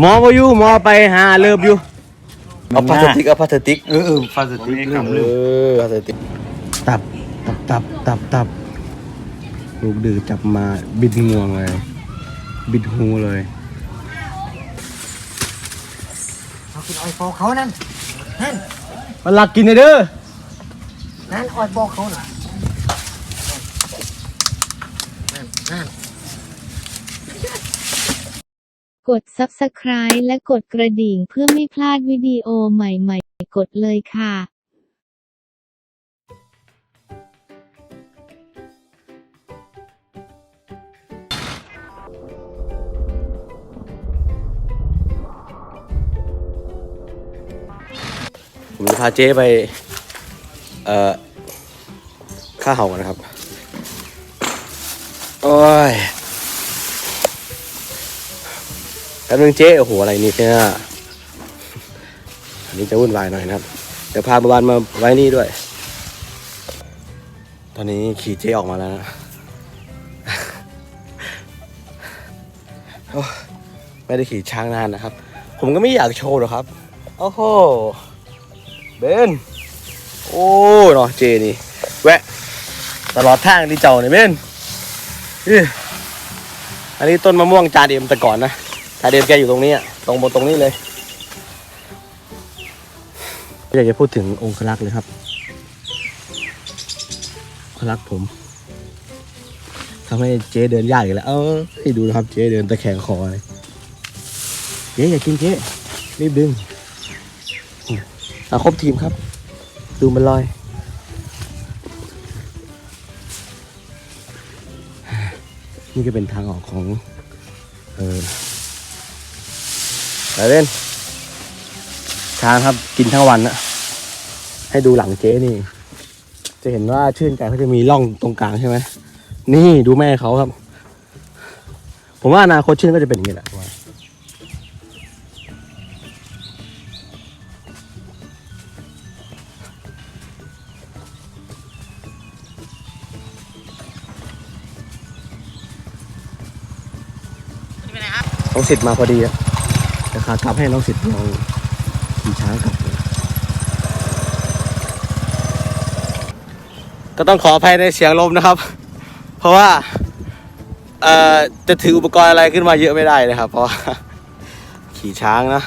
หมอบ่อยู่หมอไปหาเลิบอยู่เอาพลาสติกเอาพลาสติกเออเออฟาสติกเริ่มเอเริ่มอพลาสติกตับตับตับตับตับลูกดื้อจับมาบิดงวงเลย บิดหูเลยเอากินอ้อยบอกเขานั่นนั่นมันลักกินเลยเด้อนั่นอ้อยบอกเขาน่ะนั่นนั่น กด subscribe และกดกระดิ่งเพื่อไม่พลาดวิดีโอใหม่ๆ กดเลยค่ะผมจะพาเจ๊ไป เอ่อค่าเห่ากันนะครับ โอ้ย แป๊บนึงเจ๊โอ้โหอะไรนี่เนี่ยอันนี้จะวุ่นวายหน่อยนะครับ เดี๋ยวพาบวานมาไว้นี่ด้วย ตอนนี้ขี่เจ๊ออกมาแล้วนะไม่ได้ขี่ช้างนานนะครับ ผมก็ไม่อยากโชว์หรอกครับ โอ้โห เบน โอ้เนาะเจนี่ แวะ ตลอดทางที่เจ้าเนี่ยเบนอันนี้ต้นมะม่วงจานเดมแต่ก่อนนะ จาเดมแกอยู่ตรงนี้อะตรงบนตรงนี้เลยอยากจะพูดถึงองคลักษ์เลยครับองคลักษ์ผมทำให้เจ๊เดินยากอีกแล้ว เออให้ดูนะครับ เจ๊เดินตะแคงคอเลยเจ๊อย่ากินเจ๊รีบดึงอะครบทีมครับ ดูมันลอย นี่ก็เป็นทางออกของ เออ ไปเล่นช้างครับกินทั้งวันนะให้ดูหลังเจ๊นี่ จะเห็นว่าชื่นใจเขาจะมีร่องตรงกลางใช่ไหมนี่ดูแม่เขาครับ ผมว่าอนาคตชื่นก็จะเป็นอย่างนี้แหละว่าน้องสิทธิ์มาพอดีอะแต่ขากลับให้น้องสิทธิ์ลองขี่ช้างกลับก็ต้องขออภัยในเสียงลมนะครับ เพราะว่าเอ่อจะถืออุปกรณ์อะไรขึ้นมาเยอะไม่ได้เลยครับ เพราะขี่ช้างนะ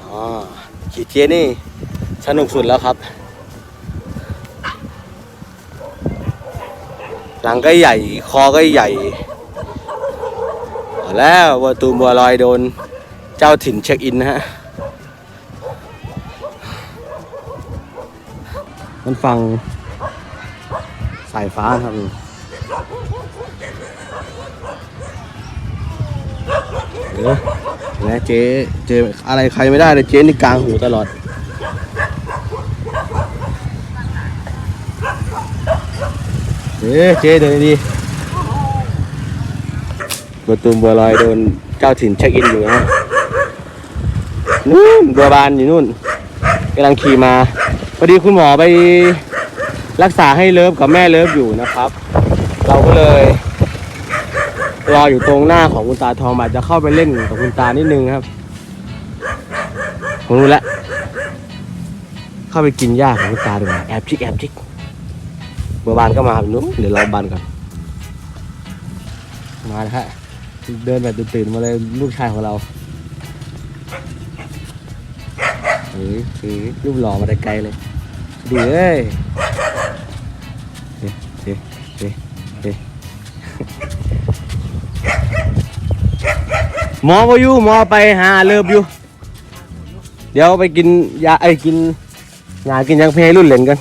อ๋อขี่เทียนี่สนุกสุดแล้วครับ หลังก็ใหญ่ คอก็ใหญ่ แล้ววัวตูมบัวลอยโดนเจ้าถิ่นเช็คอินนะฮะ มันฟังสายฟ้าครับนี่เออแล้วเจ๊เจออะไรใครไม่ได้เลยเจ๊นี่กลางหูตลอดเอ๊ะเจ๊เดินดี บัวตูบัวลอยโดนเจ้าถิ่นเช็คอินอยู่นะนู่นบัวบานอยู่นู่นกำลังขี่มาพอดีคุณหมอไปรักษาให้เลิฟกับแม่เลิฟอยู่นะครับ เราก็เลย รออยู่ตรงหน้าของคุณตาทองอาจจะเข้าไปเล่นกับคุณตานิดนึงครับผมรู้แล้วเข้าไปกินหญ้าของคุณตาดีกว่าแอบจิกแอบจิกเมื่อบานก็มาหนุเดี๋ยวเราบานก่อนมาแล้วฮะ เดินแบบตื่นๆมาเลยลูกชายของเราเฮ้ยเฮ้ยรูปหล่อมาแต่ไกลเลยดูเอ้ยเฮ้ยเฮ้ยเฮ้ยเฮ้ยหมอบ่อยู่หมอไปหาเลิบอยู่ เดี๋ยวไปกินยาไอ้กินยากินยังเพลรุ่นเหล่นกัน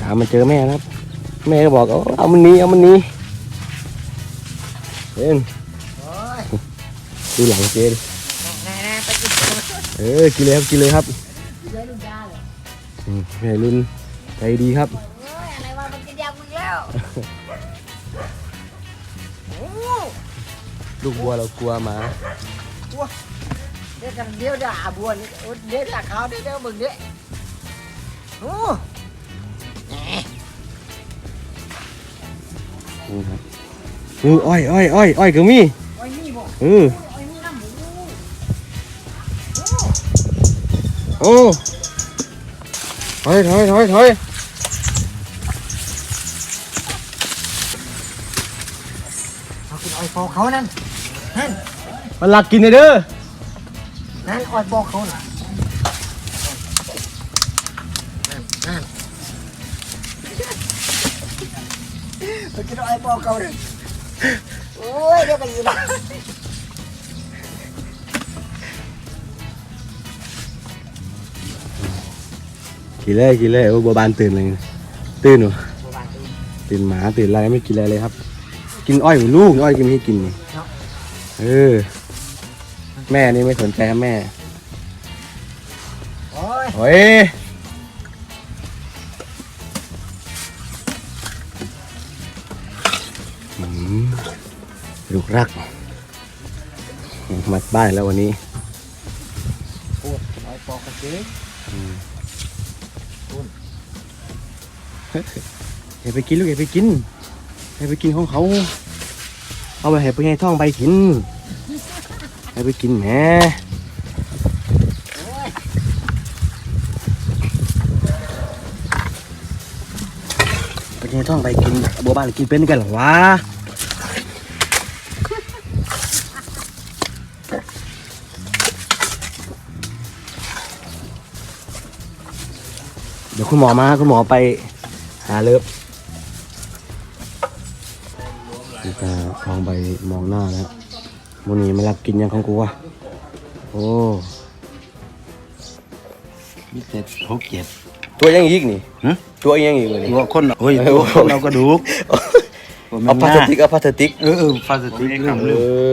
ตามมาเจอแม่ครับ แม่ก็บอกเอาเอามันนี้เอามันนี้เอ็น ดูหลังเจ๊ดิแน่ๆไปกินเเออกินเลยครับกินเลยครับยอะลูกยาเลยอืมแม่รุ่นใจดีครับโอ้ยอะไรวะมันกินยามึงแล้วโอ้ลูกบัวเรากลัวหมาเดี๋ยวกันเดี๋ยวด่าบัวนี่โอ้เดี๋ยวด่าเขาเดี๋ยวเดี๋ยวมึงเดี๋ยวโอ้แหมนี่ครับอืออ้อยอ้อยอ้อยอ้อยก็มีไอ้นี่บอกเออ อ้ถอยถอยถอยถอยเอากินอ้อยปอกเขานั่น นั่น มันหลักกินเลยเด้อ นั่นอ้อยปอกเขาน่ะนั่นนั่นเอากินอ้อยปอกเขาเลยโอ้ยเดี๋ยวก็อยู่บ้า กินเลยกินเลยโอ้บัวบานตื่นเลยตื่นหนูบ่บ้านตื่นตื่นหมาตื่นอะไรไม่กินอะไรเลยครับ กินอ้อยเหมือนลูกอ้อยกินไม่ให้กินนี่เนาะเออ แม่นี่ไม่สนใจครับแม่โอ้ยโอ้ยอืมลูกรัก มาบ้านแล้ววันนี้พูดอ้อยปอกกันสิ อย่าไปกินลูกอย่าไปกินอย่าไปกินของเขา เอาไปให้ไปให้ท่องไปกินให้ไปกินแหมไปให้ท่องไปกินบัวบานกินเป็นกันหรอวะเดี๋ยวคุณหมอมาคุณหมอไป หาเลิฟนี่ตาทองไปมองหน้าแล้วมันนี้ไม่รับกินยังของกูวะโอ้มีแต่หกเจ็ดตัวยังอีกนี่ฮะตัวยังอีกเลยนี่ตัวคนเฮ้ยเออตัวคนเอากระดูกเอาพลาสติกเอาพลาสติกเออเออพลาสติกเอเอ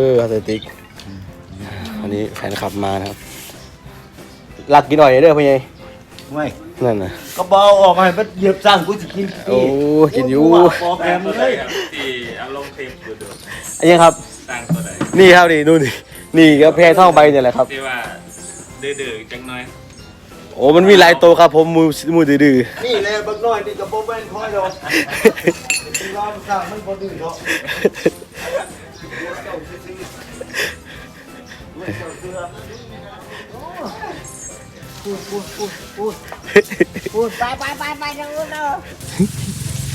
ออพลาสติกอันนี้แฟนคลับมานะครับรักกินหน่อยเด้อพี่ใหญ่ไม่ นั่นน่ะกระเบาออกให้มันเหยียบสร้างกูจะกินโอ้กินอยู่ปอกแอมเลยที่อารมณ์เต็มกูดูอันนี้ครับ ตั้งตัวใดนี่ครับนี่นู่นนี่นี่ก็แพรท่องใบเนี่ยแหละครับ ที่ว่าดื้อๆจังน้อยโอ้มันมีหลายตัวครับผมมือมือดื้อนี่เลยบักน้อยนี่กระโปรงแว่นคอยดอกๆรอสร้างมันบ่ดื้อเนาะ พูดพูดพูดพูดพูดไปไปไปไปทางนู้นเนาะ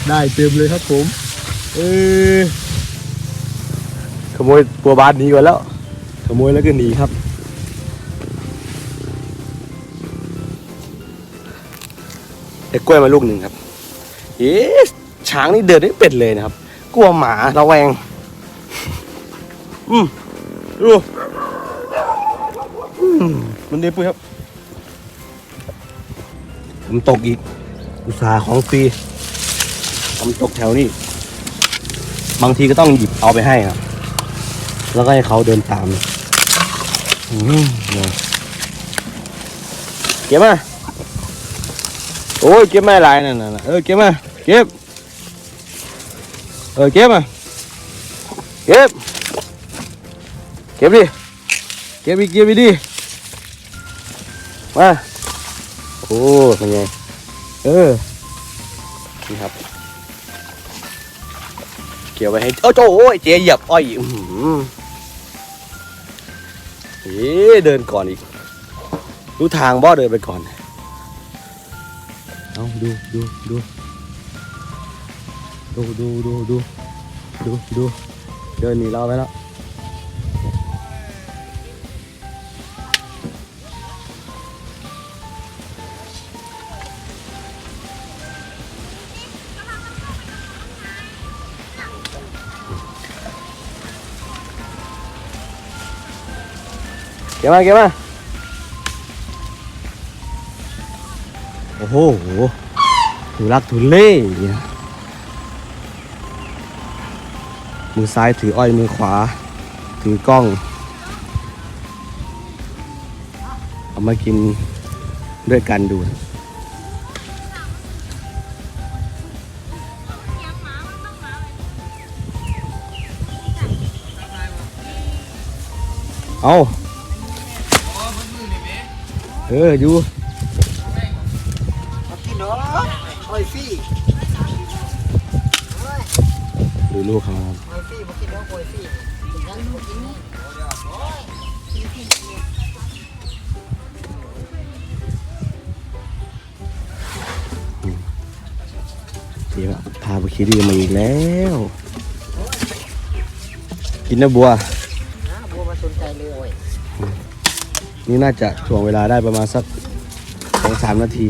ได้เต็มเลยครับผม เออขโมยปัวบานหนี้ก่อนแล้ว ขโมยแล้วก็หนีครับได้กล้วยมาลูกหนึ่งครับ เอ๊ะช้างนี่เดินได้เป็ดเลยนะครับ กลัวหมาระแวง อืมดูอืมมันเดีปุ้ยครับ ผมตกอีก อุตสาห์ของฟรีผมตกแถวนี้ บางทีก็ต้องหยิบเอาไปให้ครับ แล้วก็ให้เขาเดินตามเก็บมา โอ้ย เก็บไม่หลายนั่นน่ะเออ เก็บมา เก็บ เออ เก็บมา เก็บ เก็บดิ เก็บอีกเก็บอีกดิ มา โอ้เป็นไง เออ นี่ครับ เกี่ยวไปให้ โอ้โจโอ้ยเจ๊เหยียบอ้อยอื้อหือเอ๊ะเดินก่อนอีก รู้ทางบ่เดินไปก่อน เอาดูดูดูดูดูดูดูดูดูเดินหนีเราไปแล้ว เก็บมาเก็บมาโอ้โหถูรักถูเล่มือซ้ายถืออ้อยมือขวา ถือกล้อง เอามากินด้วยกันดูเอา เอออยู่พี่น้องคอยซี่ดูลูกเขาครับคอยซี่มากินน้องคอยซี่ยังลูกกินนี่ีพาบุคีดีมาอีกแล้ว กินนะบัว นี่น่าจะถ่วงเวลาได้ประมาณสักสองสามนาที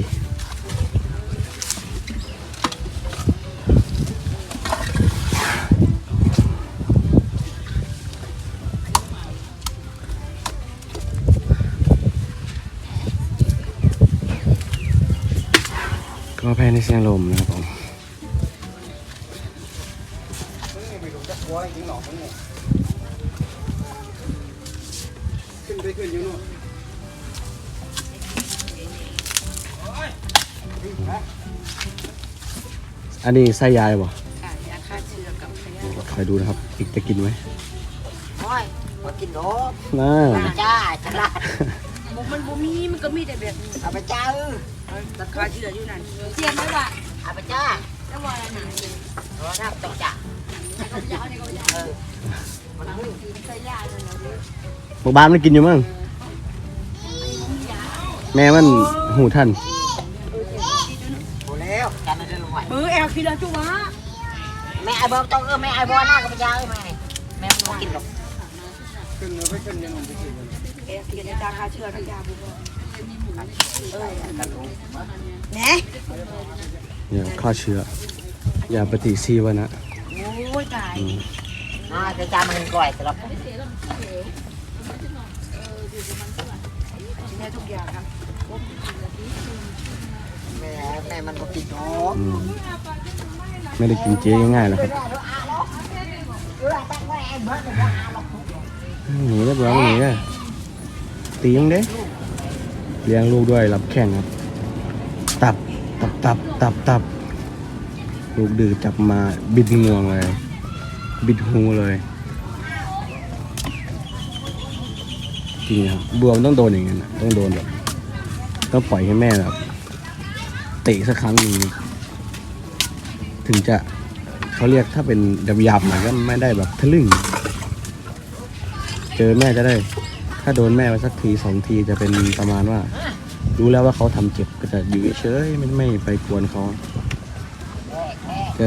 ก็แพ้ในเสียงลมนะครับผมอันนี้ ไส้ยายบ่ค่ะยาฆ่าเชื้อกับขยะคอยดูนะครับ อีกจะกินไหมโอ้ยมากินดอกน่าเอาไปจ้าฉลาดมันมันบ่มีมันก็มีแต่แบบนี้เอาไปจ้าเออราคาที่เหลืออยู่นั่นเทียมไหมว่าเอาไปจ้าแล้วว่าอันไหนรอหน้าต้องจ้าก็จะเอาเนี่ยก็จะเออมันหุ้นใส่ยาเลยเนาะบอกบ้านมันกินอยู่มั้งแม่มันหูท่าน โอ้แล้วกันนั่นลงไว้ เบ อร์แอลคิดแล้วจุ๊วะแม่ไอ้บอลต้องเออแม่ไอ้บอลหน้ากับไปจ้าเออแม่แม่มันบ่กินหรอกแอลคิดราคาเชื้อกับยาบุบเออแหนเนี่ยฆ่าเชื้ออย่าปฏิชีวนะโอ้ยตายอ่าจะจ้ามันก่อยสำหรับเนี่ยทุกอย่างครับ แม่แม่มันบ่กินดอกอืมไม่ได้กินเจง่ายๆหรอกครับหนีเรียบร้อยหนีเลยตียังเด้เลี้ยงลูกด้วยรับแข่งครับ ตับตับตับตับตับลูกดื้อจับมาบิดงวงเลย บิดหูเลยจริงครับบวมนต้องโดนอย่างนั้นนะต้องโดนแบบต้องปล่อยให้แม่แบบ ตะสักครั้งหนึ่งถึงจะเขาเรียกถ้าเป็นหยาบหน่อยก็ไม่ได้แบบทะลึ่ง เจอแม่จะได้ ถ้าโดนแม่ไปสักทีสองทีจะเป็นประมาณว่า รู้แล้วว่าเขาทำเจ็บก็จะอยู่เฉยไม่ไม่ไปกวนเขาจะ